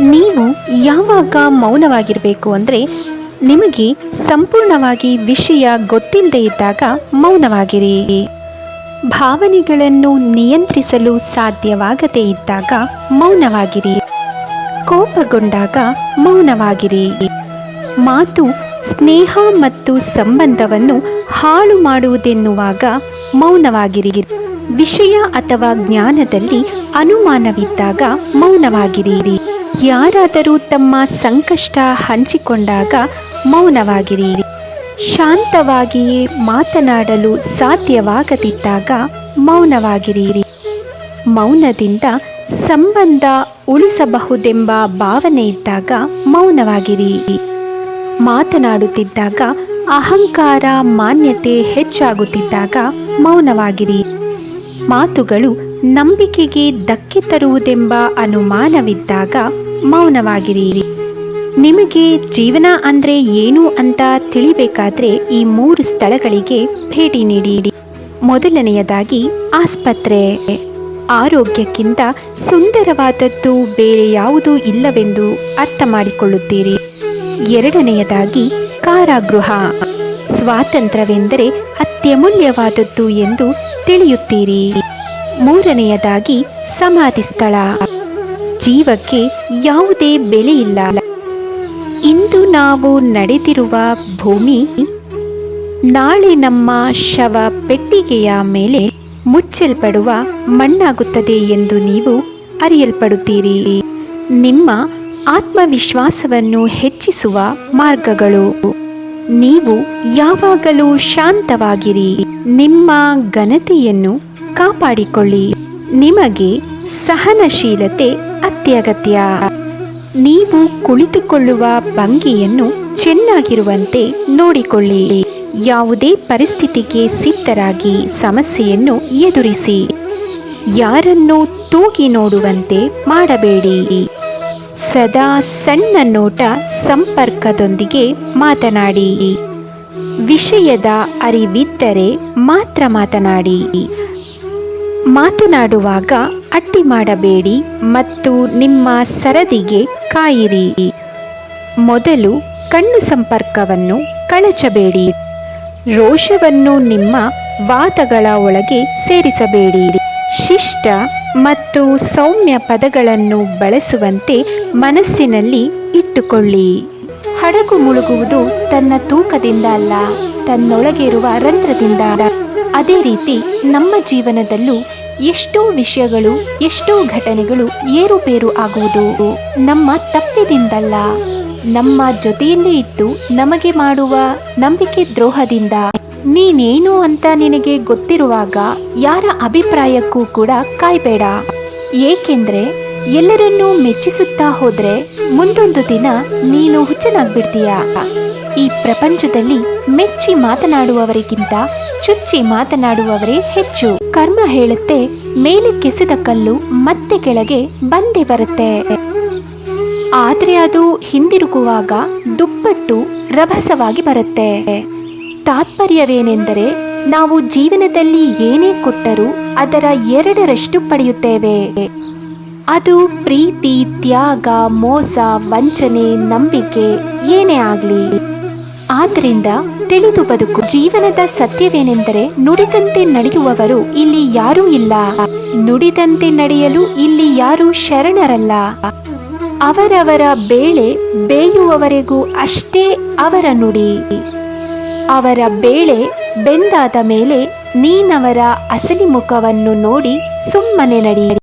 ನೀವು ಯಾವಾಗ ಮೌನವಾಗಿರಬೇಕು ಅಂದರೆ ನಿಮಗೆ ಸಂಪೂರ್ಣವಾಗಿ ವಿಷಯ ಗೊತ್ತಿಲ್ಲದೆ ಇದ್ದಾಗ ಮೌನವಾಗಿರಿ. ಭಾವನೆಗಳನ್ನು ನಿಯಂತ್ರಿಸಲು ಸಾಧ್ಯವಾಗದೇ ಇದ್ದಾಗ ಮೌನವಾಗಿರಿ. ಕೋಪಗೊಂಡಾಗ ಮೌನವಾಗಿರಿ. ಮಾತು ಸ್ನೇಹ ಮತ್ತು ಸಂಬಂಧವನ್ನು ಹಾಳು ಮಾಡುವುದೆನ್ನುವಾಗ ಮೌನವಾಗಿರಿ. ವಿಷಯ ಅಥವಾ ಜ್ಞಾನದಲ್ಲಿ ಅನುಮಾನವಿದ್ದಾಗ ಮೌನವಾಗಿರಿ. ಯಾರಾದರೂ ತಮ್ಮ ಸಂಕಷ್ಟ ಹಂಚಿಕೊಂಡಾಗ ಮೌನವಾಗಿರಿ. ಶಾಂತವಾಗಿಯೇ ಮಾತನಾಡಲು ಸಾಧ್ಯವಾಗದಿದ್ದಾಗ ಮೌನವಾಗಿರಿ. ಮೌನದಿಂದ ಸಂಬಂಧ ಉಳಿಸಬಹುದೆಂಬ ಭಾವನೆ ಇದ್ದಾಗ ಮೌನವಾಗಿರಿ. ಮಾತನಾಡುತ್ತಿದ್ದಾಗ ಅಹಂಕಾರ ಮಾನ್ಯತೆ ಹೆಚ್ಚಾಗುತ್ತಿದ್ದಾಗ ಮೌನವಾಗಿರಿ. ಮಾತುಗಳು ನಂಬಿಕೆಗೆ ಧಕ್ಕೆ ತರುವುದೆಂಬ ಅನುಮಾನವಿದ್ದಾಗ ಮೌನವಾಗಿರಿ. ನಿಮಗೆ ಜೀವನ ಅಂದರೆ ಏನು ಅಂತ ತಿಳಿಬೇಕಾದ್ರೆ ಈ ಮೂರು ಸ್ಥಳಗಳಿಗೆ ಭೇಟಿ ನೀಡಿ ಮೊದಲನೆಯದಾಗಿ ಆಸ್ಪತ್ರೆ. ಆರೋಗ್ಯಕ್ಕಿಂತ ಸುಂದರವಾದದ್ದು ಬೇರೆ ಯಾವುದೂ ಇಲ್ಲವೆಂದು ಅರ್ಥ ಮಾಡಿಕೊಳ್ಳುತ್ತೀರಿ ಎರಡನೆಯದಾಗಿ ಕಾರಾಗೃಹ. ಸ್ವಾತಂತ್ರ್ಯವೆಂದರೆ ಅತ್ಯಮೂಲ್ಯವಾದದ್ದು ಎಂದು ತಿಳಿಯುತ್ತೀರಿ. ಮೂರನೆಯದಾಗಿ ಸಮಾಧಿ ಸ್ಥಳ. ಜೀವಕ್ಕೆ ಯಾವುದೇ ಬೆಲೆ ಇಲ್ಲ. ಇಂದು ನಾವು ನಡೆದಿರುವ ಭೂಮಿ ನಾಳೆ ನಮ್ಮ ಶವ ಪೆಟ್ಟಿಗೆಯ ಮೇಲೆ ಮುಚ್ಚಲ್ಪಡುವ ಮಣ್ಣಾಗುತ್ತದೆ ಎಂದು ನೀವು ಅರಿಯಲ್ಪಡುತ್ತೀರಿ. ನಿಮ್ಮ ಆತ್ಮವಿಶ್ವಾಸವನ್ನು ಹೆಚ್ಚಿಸುವ ಮಾರ್ಗಗಳು. ನೀವು ಯಾವಾಗಲೂ ಶಾಂತವಾಗಿರಿ. ನಿಮ್ಮ ಘನತೆಯನ್ನು ಕಾಪಾಡಿಕೊಳ್ಳಿ. ನಿಮಗೆ ಸಹನಶೀಲತೆ ಅತ್ಯಗತ್ಯ. ನೀವು ಕುಳಿತುಕೊಳ್ಳುವ ಭಂಗಿಯನ್ನು ಚೆನ್ನಾಗಿರುವಂತೆ ನೋಡಿಕೊಳ್ಳಿ. ಯಾವುದೇ ಪರಿಸ್ಥಿತಿಗೆ ಸಿದ್ಧರಾಗಿ ಸಮಸ್ಯೆಯನ್ನು ಎದುರಿಸಿ. ಯಾರನ್ನು ತೂಗಿ ನೋಡುವಂತೆ ಮಾಡಬೇಡಿ. ಸದಾ ಸಣ್ಣ ನೋಟ ಸಂಪರ್ಕದೊಂದಿಗೆ ಮಾತನಾಡಿ. ವಿಷಯದ ಅರಿವಿದ್ದರೆ ಮಾತ್ರ ಮಾತನಾಡಿ. ಮಾತನಾಡುವಾಗ ಅಟ್ಟಿ ಮಾಡಬೇಡಿ ಮತ್ತು ನಿಮ್ಮ ಸರದಿಗೆ ಕಾಯಿರಿ. ಮೊದಲು ಕಣ್ಣು ಸಂಪರ್ಕವನ್ನು ಕಳಚಬೇಡಿ. ರೋಷವನ್ನು ನಿಮ್ಮ ವಾದಗಳ ಒಳಗೆ ಸೇರಿಸಬೇಡಿ. ಶಿಷ್ಟ ಮತ್ತು ಸೌಮ್ಯ ಪದಗಳನ್ನು ಬಳಸುವಂತೆ ಮನಸ್ಸಿನಲ್ಲಿ ಇಟ್ಟುಕೊಳ್ಳಿ. ಹಡಗು ಮುಳುಗುವುದು ತನ್ನ ತೂಕದಿಂದ ಅಲ್ಲ, ತನ್ನೊಳಗಿರುವ ರಂಧ್ರದಿಂದ. ಅದೇ ರೀತಿ ನಮ್ಮ ಜೀವನದಲ್ಲೂ ಎಷ್ಟೋ ವಿಷಯಗಳು, ಎಷ್ಟೋ ಘಟನೆಗಳು ಏರುಪೇರು ಆಗುವುದು. ನಮ್ಮ ತಪ್ಪಿದಿಂದಲ್ಲ ನಮ್ಮ ಜೊತೆಯಲ್ಲೇ ಇದ್ದು ನಮಗೆ ಮಾಡುವ ನಂಬಿಕೆ ದ್ರೋಹದಿಂದ. ನೀನೇನು ಅಂತ ನಿನಗೆ ಗೊತ್ತಿರುವಾಗ ಯಾರ ಅಭಿಪ್ರಾಯಕ್ಕೂ ಕೂಡ ಕಾಯ್ಬೇಡ. ಏಕೆಂದ್ರೆ ಎಲ್ಲರನ್ನೂ ಮೆಚ್ಚಿಸುತ್ತಾ ಹೋದ್ರೆ ಮುಂದೊಂದು ದಿನ ನೀನು ಹುಚ್ಚನಾಗ್ಬಿಡ್ತೀಯ. ಈ ಪ್ರಪಂಚದಲ್ಲಿ ಮೆಚ್ಚಿ ಮಾತನಾಡುವವರಿಗಿಂತ ಚುಚ್ಚಿ ಮಾತನಾಡುವವರೇ ಹೆಚ್ಚು. ಕರ್ಮ ಹೇಳುತ್ತೆ, ಮೇಲೆ ಕೆಸೆದ ಕಲ್ಲು ಮತ್ತೆ ಕೆಳಗೆ ಬಂದೇ ಬರುತ್ತೆ. ಆದ್ರೆ ಅದು ಹಿಂದಿರುಗುವಾಗ ದುಪ್ಪಟ್ಟು ರಭಸವಾಗಿ ಬರುತ್ತೆ. ತಾತ್ಪರ್ಯವೇನೆಂದರೆ ನಾವು ಜೀವನದಲ್ಲಿ ಏನೇ ಕೊಟ್ಟರೂ ಅದರ ಎರಡರಷ್ಟು ಪಡೆಯುತ್ತೇವೆ. ಅದು ಪ್ರೀತಿ, ತ್ಯಾಗ, ಮೋಸ, ವಂಚನೆ, ನಂಬಿಕೆ ಏನೇ ಆಗಲಿ. ಆದ್ರಿಂದ ತಿಳಿದು ಬದುಕು. ಜೀವನದ ಸತ್ಯವೇನೆಂದರೆ ನುಡಿದಂತೆ ನಡೆಯುವವರು ಇಲ್ಲಿ ಯಾರೂ ಇಲ್ಲ. ನುಡಿದಂತೆ ನಡೆಯಲು ಇಲ್ಲಿ ಯಾರೂ ಶರಣರಲ್ಲ. ಅವರವರ ಬೇಳೆ ಬೇಯುವವರೆಗೂ ಅಷ್ಟೇ ಅವರ ನುಡಿ. ಅವರ ಬೇಳೆ ಬೆಂದಾದ ಮೇಲೆ ನೀನವರ ಅಸಲಿ ಮುಖವನ್ನು ನೋಡಿ ಸುಮ್ಮನೆ ನಡಿ.